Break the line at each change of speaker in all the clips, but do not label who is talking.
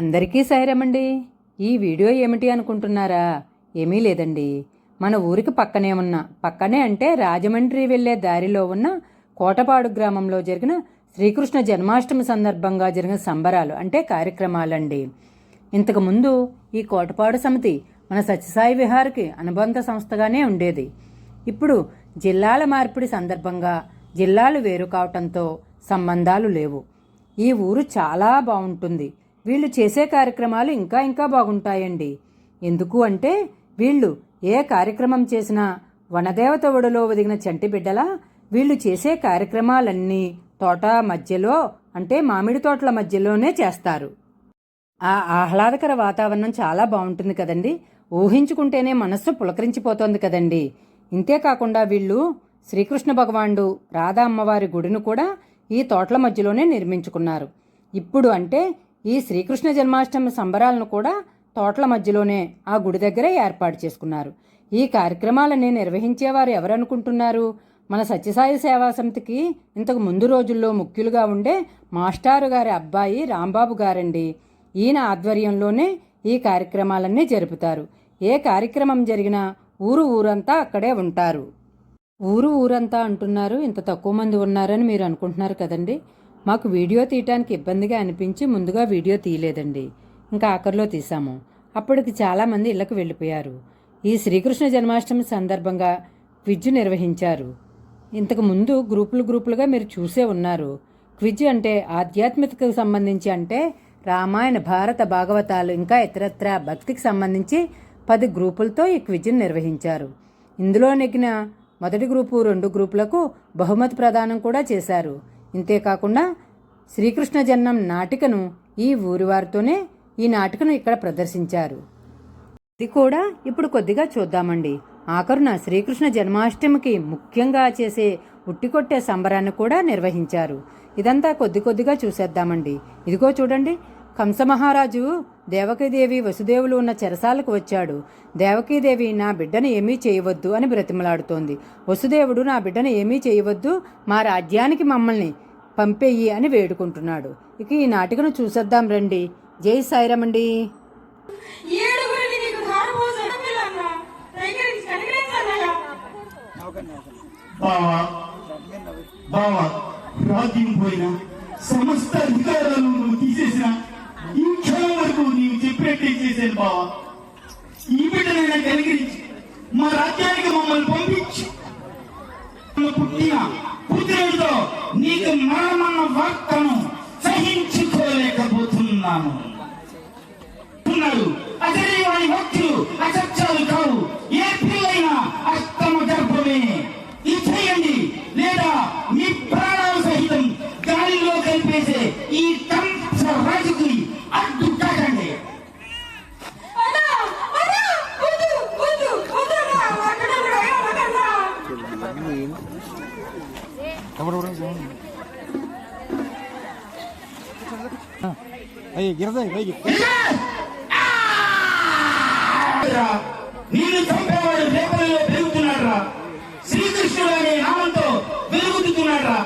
అందరికీ సాయిరమండి ఈ వీడియో ఏమిటి అనుకుంటున్నారా? ఏమీ లేదండి. మన ఊరికి పక్కనే ఉన్న పక్కనే అంటే రాజమండ్రి వెళ్ళే దారిలో ఉన్న కోటపాడు గ్రామంలో జరిగిన శ్రీకృష్ణ జన్మాష్టమి సందర్భంగా జరిగిన సంబరాలు అంటే కార్యక్రమాలండి. ఇంతకుముందు ఈ కోటపాడు సమితి మన సత్యసాయి విహార్కి అనుబంధ సంస్థగానే ఉండేది. ఇప్పుడు జిల్లాల మార్పిడి సందర్భంగా జిల్లాలు వేరు కావటంతో సంబంధాలు లేవు. ఈ ఊరు చాలా బాగుంటుంది. వీళ్ళు చేసే కార్యక్రమాలు ఇంకా ఇంకా బాగుంటాయండి. ఎందుకు అంటే వీళ్ళు ఏ కార్యక్రమం చేసినా వనదేవత ఒడిలో ఒదిగిన చంటి బిడ్డలా వీళ్ళు చేసే కార్యక్రమాలన్నీ తోట మధ్యలో అంటే మామిడి తోటల మధ్యలోనే చేస్తారు. ఆ ఆహ్లాదకర వాతావరణం చాలా బాగుంటుంది కదండి. ఊహించుకుంటేనే మనస్సు పులకరించిపోతోంది కదండి. ఇంతేకాకుండా వీళ్ళు శ్రీకృష్ణ భగవానుడు రాధా అమ్మవారి గుడిని కూడా ఈ తోటల మధ్యలోనే నిర్మించుకున్నారు. ఇప్పుడు అంటే ఈ శ్రీకృష్ణ జన్మాష్టమి సంబరాలను కూడా తోటల మధ్యలోనే ఆ గుడి దగ్గరే ఏర్పాటు చేసుకున్నారు. ఈ కార్యక్రమాలని నిర్వహించేవారు ఎవరనుకుంటున్నారు? మన సత్యసాయి సేవా సమితికి ఇంతకు ముందు రోజుల్లో ముఖ్యులుగా ఉండే మాస్టారు గారి అబ్బాయి రాంబాబు గారండి. ఈయన ఆధ్వర్యంలోనే ఈ కార్యక్రమాలన్నీ జరుపుతారు. ఏ కార్యక్రమం జరిగినా ఊరు ఊరంతా అక్కడే ఉంటారు. ఊరు ఊరంతా అంటున్నారు. ఇంత తక్కువ మంది ఉన్నారని మీరు అనుకుంటున్నారు కదండి. మాకు వీడియో తీయటానికి ఇబ్బందిగా అనిపించి ముందుగా వీడియో తీయలేదండి. ఇంకా ఆఖరిలో తీసాము అప్పటికి చాలామంది ఇళ్ళకు వెళ్ళిపోయారు. ఈ శ్రీకృష్ణ జన్మాష్టమి సందర్భంగా క్విజ్ నిర్వహించారు. ఇంతకు ముందు గ్రూపులు గ్రూపులుగా మీరు చూసే ఉన్నారు. క్విజ్ అంటే ఆధ్యాత్మికతకు సంబంధించి అంటే రామాయణ భారత భాగవతాలు ఇంకా ఇతరత్ర భక్తికి సంబంధించి పది గ్రూపులతో ఈ క్విజ్ను నిర్వహించారు. ఇందులో నెగ్గిన మొదటి గ్రూపు రెండు గ్రూపులకు బహుమతి ప్రదానం కూడా చేశారు. ఇంతేకాకుండా శ్రీకృష్ణ జన్మం నాటికను ఈ ఊరివారితోనే ఈ నాటికను ఇక్కడ ప్రదర్శించారు. ఇది కూడా ఇప్పుడు కొద్దిగా చూద్దామండి. ఆఖరున శ్రీకృష్ణ జన్మాష్టమికి ముఖ్యంగా చేసే ఉట్టికొట్టే సంబరాన్ని కూడా నిర్వహించారు. ఇదంతా కొద్ది కొద్దిగా చూసేద్దామండి. ఇదిగో చూడండి కంసమహారాజు దేవకీదేవి వసుదేవులు ఉన్న చెరసాలకు వచ్చాడు. దేవకీదేవి నా బిడ్డను ఏమీ చేయవద్దు అని బ్రతిమలాడుతోంది. వసుదేవుడు నా బిడ్డను ఏమీ చేయవద్దు మా రాజ్యానికి మమ్మల్ని పంపేయి అని వేడుకుంటున్నాడు. ఇక ఈ నాటికను చూసేద్దాం రండి. జై సాయిరమండి.
బావా బావా రాజ్యం పోయిన సమస్త అధికారాలను నువ్వు తీసేసిన నీవు చెప్పినట్టే చేశాను బావా. ఈ బిడ్డనైనా కలిగించి మా రాజ్యానికి మమ్మల్ని పంపించి. పుట్టిన పుత్రుడితో నీకు మరణమన్న వార్తను సహించుకోలేకపోతున్నాను.
అయ్యి గిరదాయి పైకి.
రా, నిన్ను చంపేవాడు రేపలలో పెరుగుతున్నాడు రా శ్రీకృష్ణుడు అనే నామంతో వెలుగుతున్నాడు రా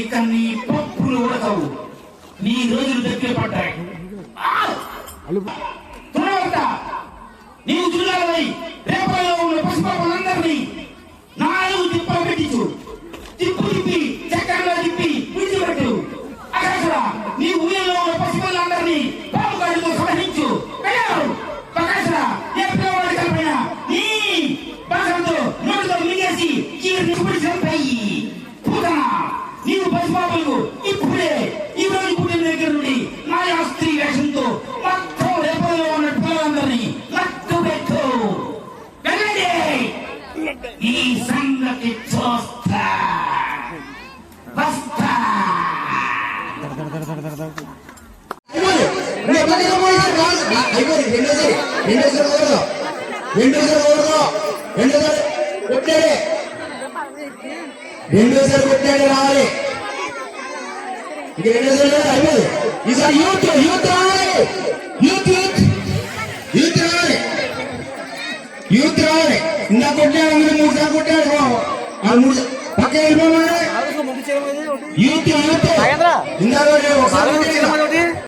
ఇక నీ పప్పులు ఉడకవు. నీ రోజులు దగ్గర పడ్డాయి సంగతి చూస్తా వస్తా
రెండోసారి కొట్టాడు రావాలి ఇక రెండోసారి కూడా ఈసారి యూత్ యూత్ రావాలి యూత్ యూత్ యూత్ రావాలి ఇందా కొట్టాడు మీరు మూడు సార్లు కొట్టాడు మూడు పక్క వెళ్ళిపోమన్నాడు. Youth youth. ఇందా ఒకసారి.